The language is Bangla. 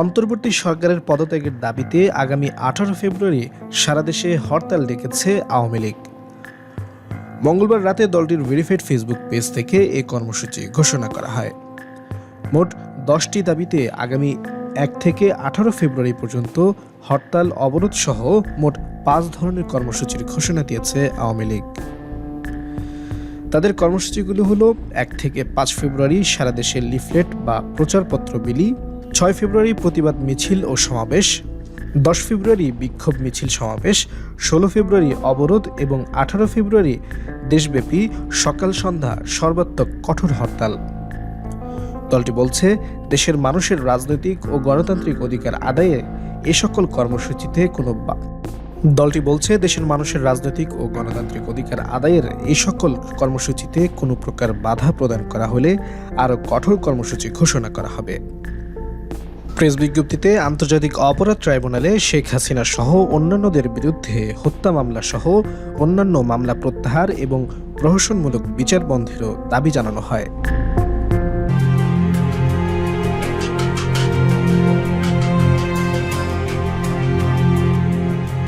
অন্তর্বর্তী সরকারের পদত্যাগের দাবিতে আগামী আঠারো ফেব্রুয়ারি সারা দেশে হরতাল ডেকেছে আওয়ামী লীগ। মঙ্গলবার রাতে দলটির ভেরিফাইড ফেসবুক পেজ থেকে এ কর্মসূচি ঘোষণা করা হয়। মোট দশটি দাবিতে আগামী এক থেকে আঠারো ফেব্রুয়ারি পর্যন্ত হরতাল অবরোধ সহ মোট পাঁচ ধরনের কর্মসূচির ঘোষণা দিয়েছে আওয়ামী লীগ। তাদের কর্মসূচিগুলো হলো এক থেকে পাঁচ ফেব্রুয়ারি সারা দেশে লিফলেট বা প্রচারপত্র বিলি ছয় ফেব্রুয়ারি প্রতিবাদ মিছিল ও সমাবেশ, দশ ফেব্রুয়ারি বিক্ষোভ মিছিল সমাবেশ, ষোলো ফেব্রুয়ারি অবরোধ এবং আঠারো ফেব্রুয়ারি দেশব্যাপী সকাল সন্ধ্যা সর্বাত্মক কঠোর হরতাল। দলটি বলছে, দেশের মানুষের রাজনৈতিক ও গণতান্ত্রিক অধিকার আদায়ে এ সকল কর্মসূচিতে কোনো দলটি বলছে, দেশের মানুষের রাজনৈতিক ও গণতান্ত্রিক অধিকার আদায়ের এই সকল কর্মসূচিতে কোনো প্রকার বাধা প্রদান করা হলে আরও কঠোর কর্মসূচি ঘোষণা করা হবে। প্রেস বিজ্ঞপ্তিতে আন্তর্জাতিক অপরাধ ট্রাইব্যুনালে শেখ হাসিনা সহ অন্যান্যদের বিরুদ্ধে হত্যা মামলা সহ অন্যান্য মামলা প্রত্যাহার এবং প্রহসনমূলক বিচার বন্ধেরও দাবি জানানো হয়।